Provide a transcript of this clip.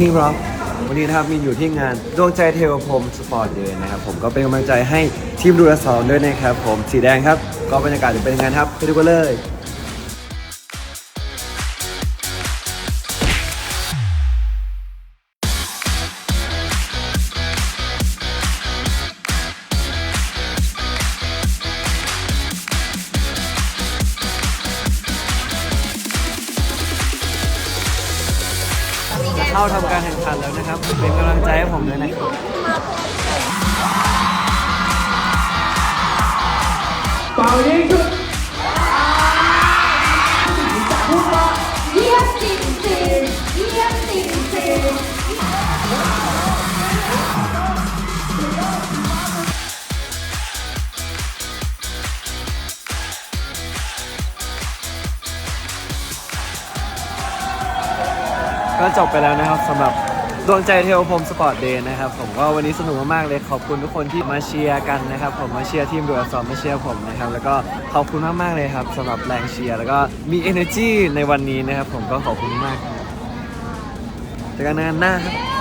นี่ร็อกวันนี้นะครับมีอยู่ที่งานดวงใจเทวพรหมสปอร์ตเดย์นะครับผมก็เป็นกำลังใจให้ทีมดูรสอนด้วยนะครับผมสีแดงครับ ก็บรรยากาศจะเป็นยังไงครับไปดูกันเลย เข้าทำการแข่งขันแล้วนะครับ เป็นกำลังใจให้ผมด้วยนะครับเป่ายิ ก็จบไปแล้วนะครับสำหรับดวงใจเทวพรมสปอร์ตเดย์นะครับผมก็วันนี้สนุกมากๆเลยขอบคุณทุกคนที่มาเชียร์กันนะครับผมมาเชียร์ทีมดูแลสอนมาเชียร์ผมนะครับแล้วก็ขอบคุณมากๆเลยครับสำหรับแรงเชียร์แล้วก็มี energy ในวันนี้นะครับผมก็ขอบคุณมากครับเจอกันงานหน้าครับ